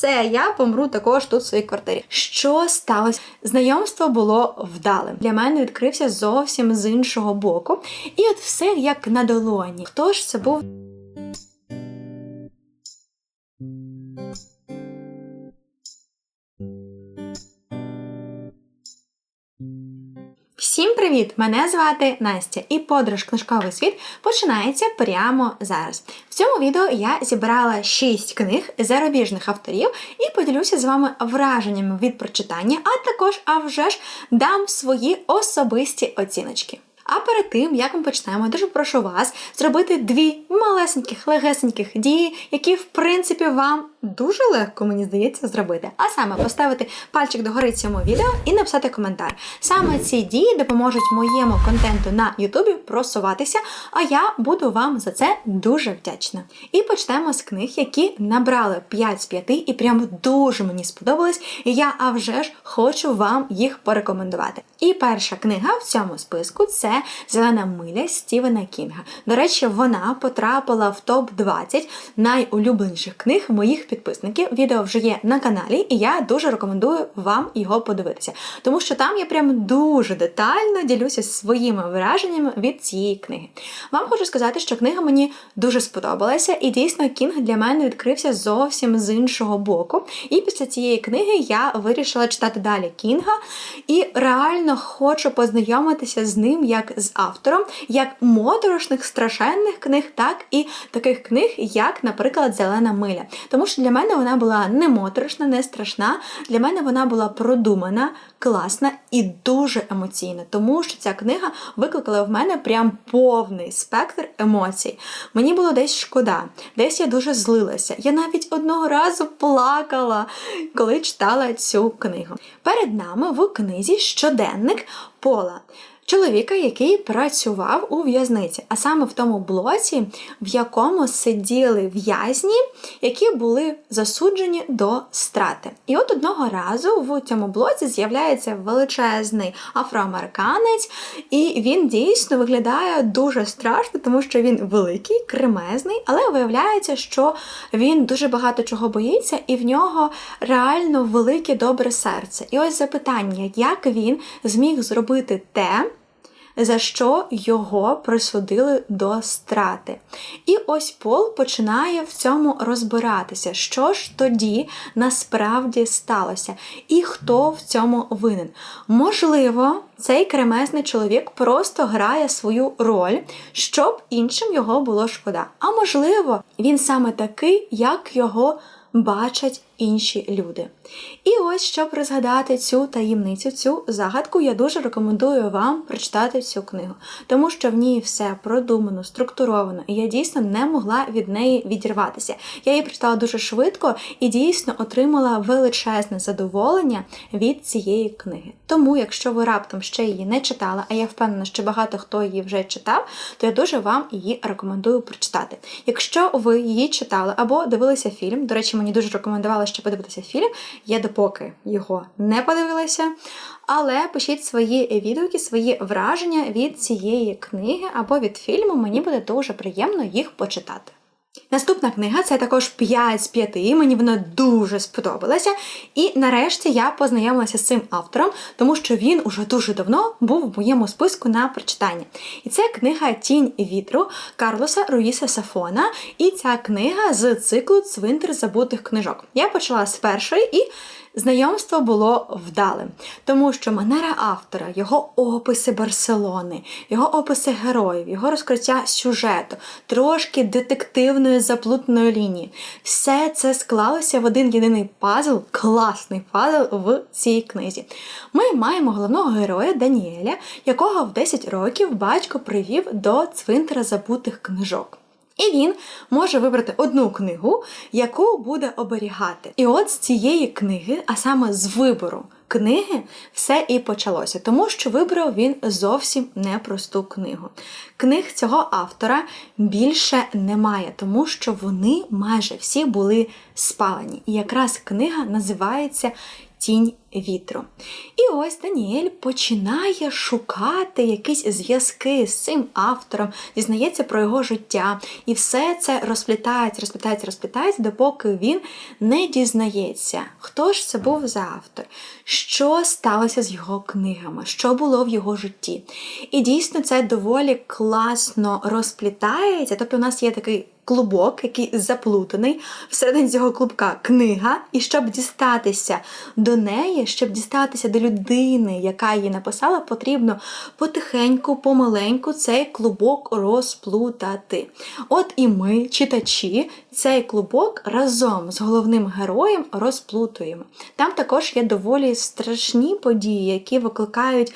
все, я помру також тут в своїй квартирі. Що сталося? Знайомство було вдалим. Для мене відкрився зовсім з іншого боку. І от все як на долоні. Хто ж це був? Всім привіт! Мене звати Настя, і подорож книжковий світ починається прямо зараз. В цьому відео я зібрала 6 книг зарубіжних авторів і поділюся з вами враженнями від прочитання, а також, а вже ж, дам свої особисті оціночки. А перед тим, як ми почнемо, дуже прошу вас зробити дві малесеньких, легесеньких дії, які, в принципі, вам дуже легко, мені здається, зробити. А саме поставити пальчик догори цьому відео і написати коментар. Саме ці дії допоможуть моєму контенту на Ютубі просуватися, а я буду вам за це дуже вдячна. І почнемо з книг, які набрали 5 з 5 і прям дуже мені сподобались. І я, а вже ж, хочу вам їх порекомендувати. І перша книга в цьому списку це Зелена миля Стівена Кінга. До речі, вона потрапила в топ-20 найулюбленіших книг моїх підписників. Відео вже є на каналі, і я дуже рекомендую вам його подивитися, тому що там я прям дуже детально ділюся своїми враженнями від цієї книги. Вам хочу сказати, що книга мені дуже сподобалася, і дійсно Кінг для мене відкрився зовсім з іншого боку. І після цієї книги я вирішила читати далі Кінга і реально хочу познайомитися з ним як з автором, як моторошних страшенних книг, так і таких книг, як, наприклад, Зелена миля. Тому що для мене вона була не моторошна, не страшна. Для мене вона була продумана, класна і дуже емоційна, тому що ця книга викликала в мене прям повний спектр емоцій. Мені було десь шкода, десь я дуже злилася. Я навіть одного разу плакала, коли читала цю книгу. Перед нами в книзі щоденник Пола. Чоловіка, який працював у в'язниці, а саме в тому блоці, в якому сиділи в'язні, які були засуджені до страти. І от одного разу в цьому блоці з'являється величезний афроамериканець, і він дійсно виглядає дуже страшно, тому що він великий, кремезний, але виявляється, що він дуже багато чого боїться, і в нього реально велике добре серце. І ось запитання, як він зміг зробити те за що його присудили до страти. І ось Пол починає в цьому розбиратися, що ж тоді насправді сталося, і хто в цьому винен. Можливо, цей кремезний чоловік просто грає свою роль, щоб іншим його було шкода. А можливо, він саме такий, як його бачать інші люди. І ось, щоб розгадати цю таємницю, цю загадку, я дуже рекомендую вам прочитати цю книгу, тому що в ній все продумано, структуровано, і я дійсно не могла від неї відірватися. Я її прочитала дуже швидко і дійсно отримала величезне задоволення від цієї книги. Тому, якщо ви раптом ще її не читали, а я впевнена, що багато хто її вже читав, то я дуже вам її рекомендую прочитати. Якщо ви її читали або дивилися фільм, до речі, мені дуже рекомендували ще подивитися фільм. Я допоки його не подивилася. Але пишіть свої відгуки, свої враження від цієї книги або від фільму. Мені буде дуже приємно їх почитати. Наступна книга це також 5 з 5, мені вона дуже сподобалася. І нарешті я познайомилася з цим автором, тому що він уже дуже давно був в моєму списку на прочитання. І це книга Тінь вітру Карлоса Руїса Сафона. І ця книга з циклу Цвинтар забутих книжок. Я почала з першої і. Знайомство було вдалим, тому що манера автора, його описи Барселони, його описи героїв, його розкриття сюжету, трошки детективної заплутаної лінії, все це склалося в один єдиний пазл, класний пазл в цій книзі. Ми маємо головного героя Даніеля, якого в 10 років батько привів до цвинтара забутих книжок. І він може вибрати одну книгу, яку буде оберігати. І от з цієї книги, а саме з вибору книги все і почалося, тому що вибрав він зовсім непросту книгу. Книг цього автора більше немає, тому що вони майже всі були спалені. І якраз книга називається Тінь вітру. І ось Даніель починає шукати якісь зв'язки з цим автором, дізнається про його життя. І все це розплітається, розплітається, розплітається, допоки він не дізнається, хто ж це був за автор, що сталося з його книгами, що було в його житті. І дійсно це доволі класно розплітається. Тобто, у нас є такий. Клубок, який заплутаний, всередині цього клубка книга, і щоб дістатися до неї, щоб дістатися до людини, яка її написала, потрібно потихеньку, помаленьку цей клубок розплутати. От і ми, читачі, цей клубок разом з головним героєм розплутуємо. Там також є доволі страшні події, які викликають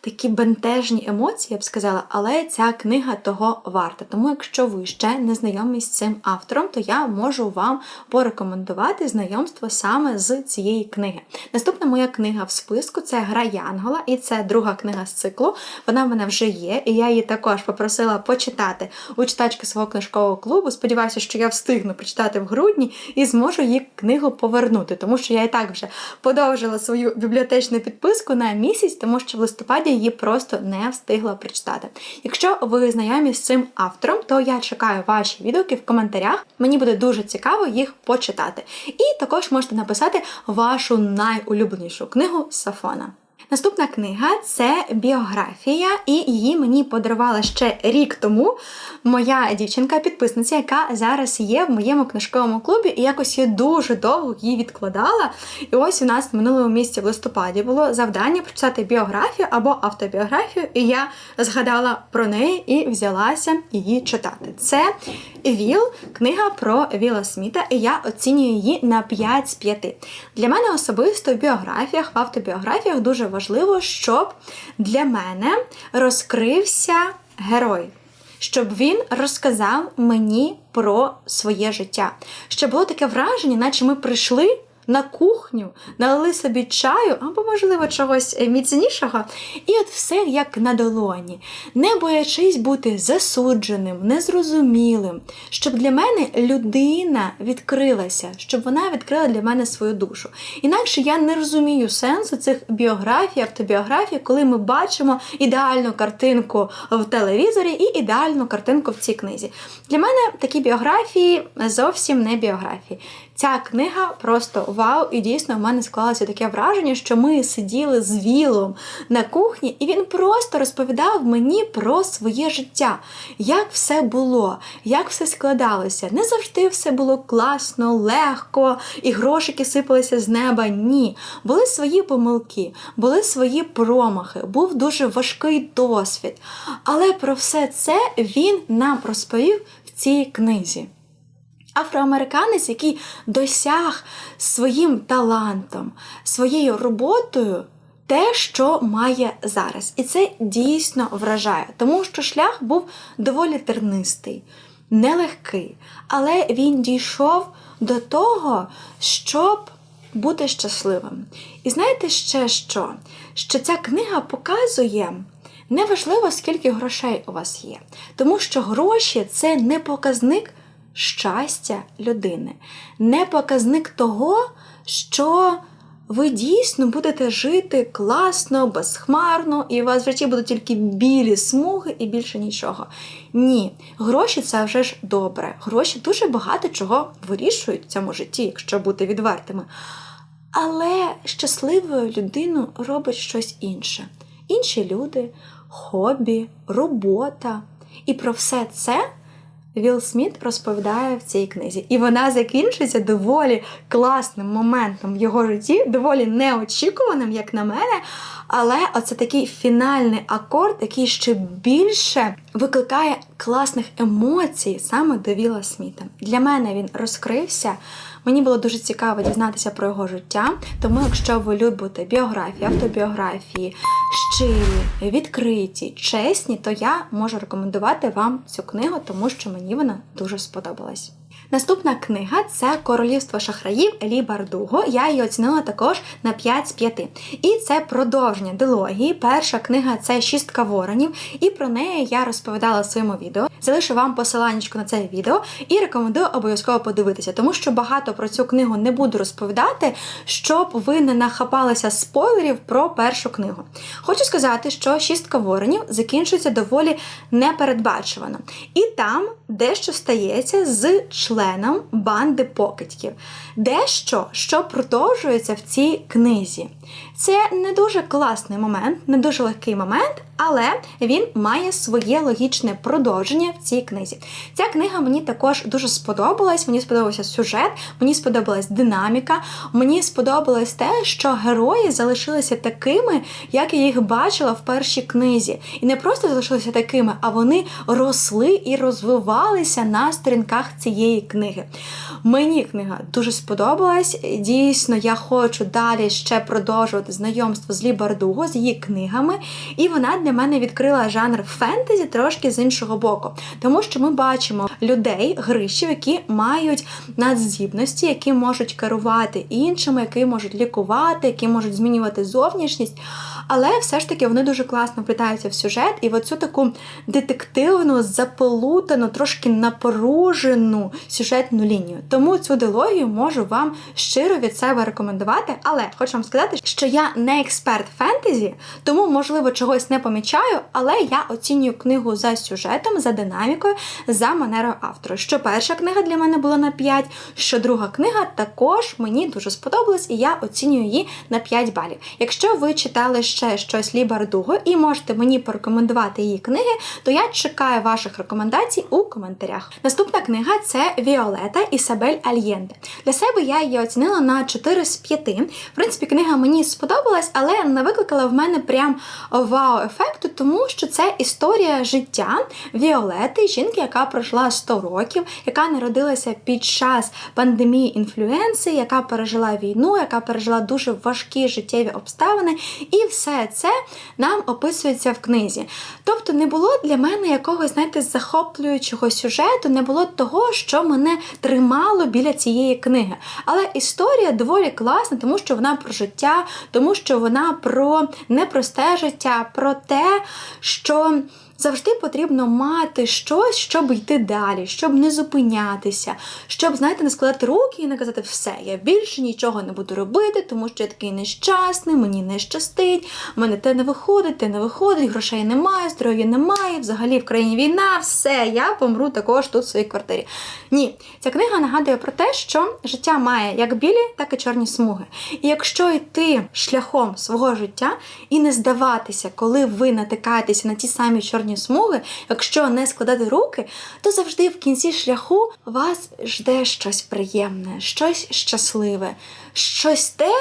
такі бентежні емоції, я б сказала, але ця книга того варта. Тому, якщо ви ще не знайомі з цим автором, то я можу вам порекомендувати знайомство саме з цієї книги. Наступна моя книга в списку це Гра Янгола, і це друга книга з циклу. Вона в мене вже є, і я її також попросила почитати у читачки свого книжкового клубу. Сподіваюся, що я встигну прочитати в грудні і зможу її книгу повернути, тому що я і так вже подовжила свою бібліотечну підписку на місяць, тому що в листопаді її просто не встигла прочитати. Якщо ви знайомі з цим автором, то я чекаю ваші відгуки в коментарях. Мені буде дуже цікаво їх почитати. І також можете написати вашу найулюбленішу книгу Сафона. Наступна книга це біографія, і її мені подарувала ще рік тому моя дівчинка-підписниця, яка зараз є в моєму книжковому клубі, і якось я дуже довго її відкладала. І ось у нас в минулому місці в листопаді було завдання прочитати біографію або автобіографію, і я згадала про неї і взялася її читати. Це Віл, книга про Віла Сміта, і я оцінюю її на 5 з 5. Для мене особисто в біографіях, в автобіографіях дуже важливо, щоб для мене розкрився герой. Щоб він розказав мені про своє життя. Щоб було таке враження, наче ми прийшли на кухню, налили собі чаю або, можливо, чогось міцнішого, і от все як на долоні, не боячись бути засудженим, незрозумілим, щоб для мене людина відкрилася, щоб вона відкрила для мене свою душу. Інакше я не розумію сенсу цих біографій, автобіографій, коли ми бачимо ідеальну картинку в телевізорі і ідеальну картинку в цій книзі. Для мене такі біографії зовсім не біографії. Ця книга просто вау, і дійсно в мене склалося таке враження, що ми сиділи з Вілом на кухні, і він просто розповідав мені про своє життя, як все було, як все складалося. Не завжди все було класно, легко, і грошики сипалися з неба. Ні. Були свої помилки, були свої промахи, був дуже важкий досвід. Але про все це він нам розповів в цій книзі. Афроамериканець, який досяг своїм талантом, своєю роботою те, що має зараз. І це дійсно вражає, тому що шлях був доволі тернистий, нелегкий, але він дійшов до того, щоб бути щасливим. І знаєте ще що? Що ця книга показує. Неважливо, скільки грошей у вас є, тому що гроші це не показник щастя людини, не показник того, що ви дійсно будете жити класно, безхмарно, і у вас в житті будуть тільки білі смуги і більше нічого. Ні, гроші це вже ж добре. Гроші дуже багато чого вирішують в цьому житті, якщо бути відвертими. Але щасливою людину робить щось інше. Інші люди, хобі, робота. І про все це Вілл Сміт розповідає в цій книзі. І вона закінчується доволі класним моментом в його житті, доволі неочікуваним, як на мене. Але оце такий фінальний акорд, який ще більше викликає класних емоцій саме до Віла Сміта. Для мене він розкрився. Мені було дуже цікаво дізнатися про його життя. Тому, якщо ви любите біографії, автобіографії, щирі, відкриті, чесні, то я можу рекомендувати вам цю книгу, тому що мені вона дуже сподобалась. Наступна книга це Королівство шахраїв Елі Бардуго. Я її оцінила також на 5 з 5. І це продовження дилогії. Перша книга це Шістка воронів, і про неї я розповідала в своєму відео. Залишу вам посилання на це відео і рекомендую обов'язково подивитися, тому що багато про цю книгу не буду розповідати, щоб ви не нахапалися спойлерів про першу книгу. Хочу сказати, що шістка воронів закінчується доволі непередбачувано. І там дещо стається з членом банди покидьків. Дещо, що продовжується в цій книзі. Це не дуже класний момент, не дуже легкий момент, але він має своє логічне продовження в цій книзі. Ця книга мені також дуже сподобалась. Мені сподобався сюжет, мені сподобалась динаміка, мені сподобалось те, що герої залишилися такими, як я їх бачила в першій книзі. І не просто залишилися такими, а вони росли і розвивалися на сторінках цієї книги. Мені книга дуже сподобалась. Дійсно, я хочу далі ще продовжувати знайомство з Лі Бардуго, з її книгами, і вона для мене відкрила жанр фентезі трошки з іншого боку. Тому що ми бачимо людей, грищів, які мають надздібності, які можуть керувати іншими, які можуть лікувати, які можуть змінювати зовнішність. Але все ж таки вони дуже класно вплітаються в сюжет і в оцю таку детективну, заполутану, трошки напоружену сюжетну лінію. Тому цю дилогію можу вам щиро від себе рекомендувати. Але хочу вам сказати, що я не експерт фентезі, тому, можливо, чогось не помічаю, але я оцінюю книгу за сюжетом, за динамікою, за манерою автора. Що перша книга для мене була на 5, що друга книга також мені дуже сподобалась, і я оцінюю її на 5 балів. Якщо ви читали ще щось Лі Бардуго і можете мені порекомендувати її книги, то я чекаю ваших рекомендацій у коментарях. Наступна книга це Віолета Ісабель Альєнде. Для себе я її оцінила на 4 з 5. В принципі, книга мені сподобалась, але не викликала в мене прям вау-ефекту, тому що це історія життя Віолети, жінки, яка прожила 100 років, яка народилася під час пандемії інфлюенси, яка пережила війну, яка пережила дуже важкі життєві обставини, і все це нам описується в книзі. Тобто не було для мене якогось, знаєте, захоплюючого сюжету, не було того, що мене тримало біля цієї книги. Але історія доволі класна, тому що вона про життя, тому що вона про непросте життя, про те, що. Завжди потрібно мати щось, щоб йти далі, щоб не зупинятися, щоб, знаєте, не складати руки і не казати, все, я більше нічого не буду робити, тому що я такий нещасний, мені не щастить, в мене те не виходить, те не виходить, грошей немає, здоров'я немає, взагалі в країні війна, все, я помру також тут в своїй квартирі. Ні, ця книга нагадує про те, що життя має як білі, так і чорні смуги. І якщо йти шляхом свого життя і не здаватися, коли ви натикаєтеся на ті самі чорні смуги, якщо не складати руки, то завжди в кінці шляху вас жде щось приємне, щось щасливе, щось те.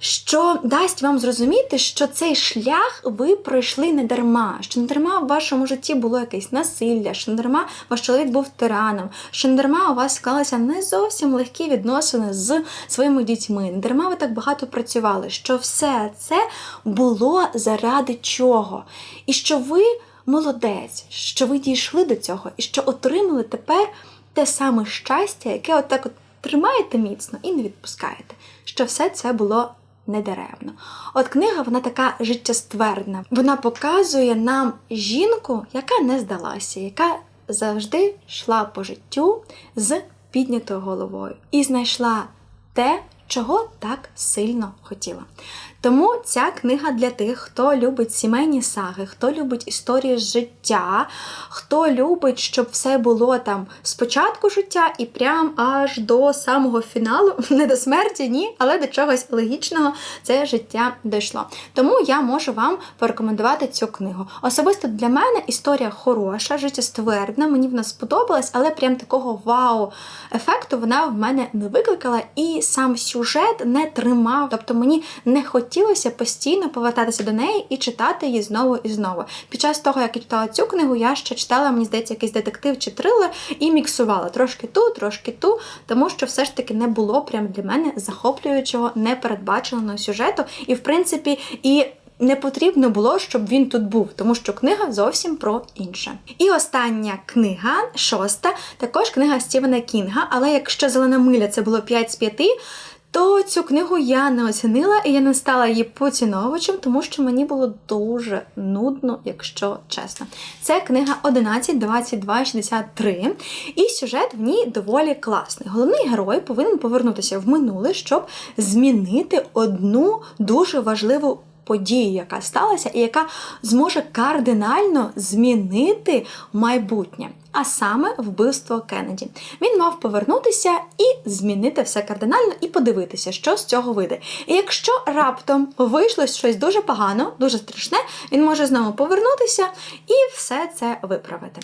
Що дасть вам зрозуміти, що цей шлях ви пройшли не дарма, що не дарма в вашому житті було якесь насилля, що не дарма ваш чоловік був тираном, що не дарма у вас склалися не зовсім легкі відносини з своїми дітьми, не дарма ви так багато працювали, що все це було заради чого, і що ви молодець, що ви дійшли до цього, і що отримали тепер те саме щастя, яке отак от тримаєте міцно і не відпускаєте. Що все це було недаремно. От книга, вона така життєствердна. Вона показує нам жінку, яка не здалася, яка завжди йшла по життю з піднятою головою і знайшла те, чого так сильно хотіла. Тому ця книга для тих, хто любить сімейні саги, хто любить історії життя, хто любить, щоб все було там з початку життя і прям аж до самого фіналу, не до смерті, ні, але до чогось логічного це життя дійшло. Тому я можу вам порекомендувати цю книгу. Особисто для мене історія хороша, життєствердна, мені вона сподобалась, але прям такого вау-ефекту вона в мене не викликала, і сам сюжет не тримав. Тобто мені не хотілося хотілося постійно повертатися до неї і читати її знову і знову. Під час того, як я читала цю книгу, я ще читала, мені здається, якийсь детектив чи трилер і міксувала трошки ту, трошки ту, тому що все ж таки не було прям для мене захоплюючого, непередбаченого сюжету. І, в принципі, і не потрібно було, щоб він тут був, тому що книга зовсім про інше. І остання книга, шоста, також книга Стівена Кінга. Але якщо зелена миля це було 5 з 5, то цю книгу я не оцінила і я не стала її поціновувачем, тому що мені було дуже нудно, якщо чесно. Це книга 11, 22, 63, і сюжет в ній доволі класний. Головний герой повинен повернутися в минуле, щоб змінити одну дуже важливу подію, яка сталася, і яка зможе кардинально змінити майбутнє. А саме вбивство Кеннеді. Він мав повернутися і змінити все кардинально, і подивитися, що з цього вийде. І якщо раптом вийшло щось дуже погано, дуже страшне, він може знову повернутися і все це виправити.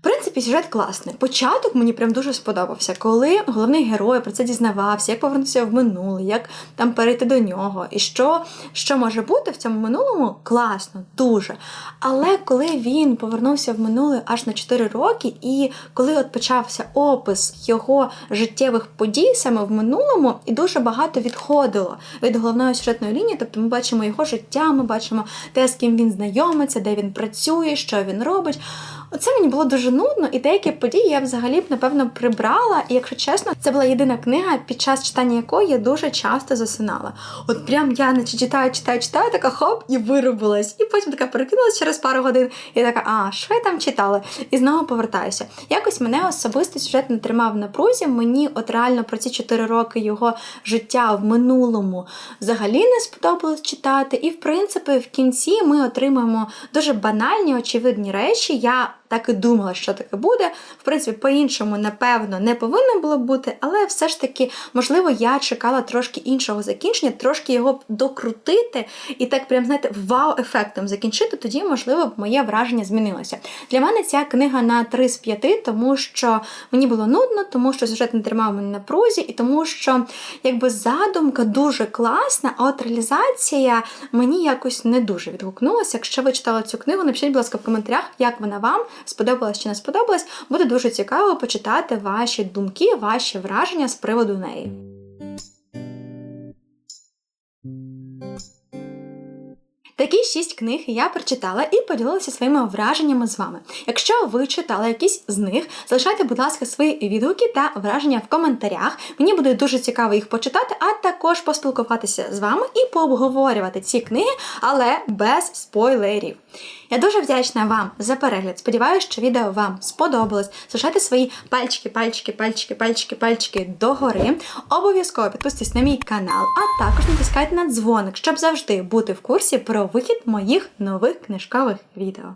В принципі, сюжет класний. Початок мені прям дуже сподобався, коли головний герой про це дізнавався, як повернутися в минуле, як там перейти до нього, і що, що може бути в цьому минулому, класно, дуже. Але коли він повернувся в минуле аж на 4 роки, і коли от почався опис його життєвих подій саме в минулому, і дуже багато відходило від головної сюжетної лінії, тобто ми бачимо його життя, ми бачимо те, з ким він знайомиться, де він працює, що він робить. Оце мені було дуже нудно, і деякі події я взагалі б напевно прибрала. І якщо чесно, це була єдина книга, під час читання якої я дуже часто засинала. От прям я наче читаю, читаю, читаю, така хоп, і вирубилась. І потім така перекинулась через пару годин, і така, а що я там читала? І знову повертаюся. Якось мене особисто сюжет не тримав в напрузі. Мені от реально про ці 4 роки його життя в минулому взагалі не сподобалось читати. І в принципі, в кінці ми отримаємо дуже банальні, очевидні речі. Я так і думала, що таке буде. В принципі, по-іншому, напевно, не повинно було бути, але все ж таки, можливо, я чекала трошки іншого закінчення, трошки його докрутити і так, прям, знаєте, вау-ефектом закінчити, тоді, можливо, б моє враження змінилося. Для мене ця книга на 3 з 5, тому що мені було нудно, тому що сюжет не тримав мене на прузі, і тому що якби задумка дуже класна, а от реалізація мені якось не дуже відгукнулася. Якщо ви читали цю книгу, напишіть, будь ласка, в коментарях, як вона вам сподобалась чи не сподобалась. Буде дуже цікаво почитати ваші думки, ваші враження з приводу неї. Такі шість книг я прочитала і поділилася своїми враженнями з вами. Якщо ви читали якісь з них, залишайте, будь ласка, свої відгуки та враження в коментарях. Мені буде дуже цікаво їх почитати, а також поспілкуватися з вами і пообговорювати ці книги, але без спойлерів. Я дуже вдячна вам за перегляд. Сподіваюся, що відео вам сподобалось. Залишайте свої пальчики, пальчики, пальчики, пальчики, пальчики догори. Обов'язково підписуйтесь на мій канал, а також натискайте на дзвоник, щоб завжди бути в курсі про вихід моїх нових книжкових відео.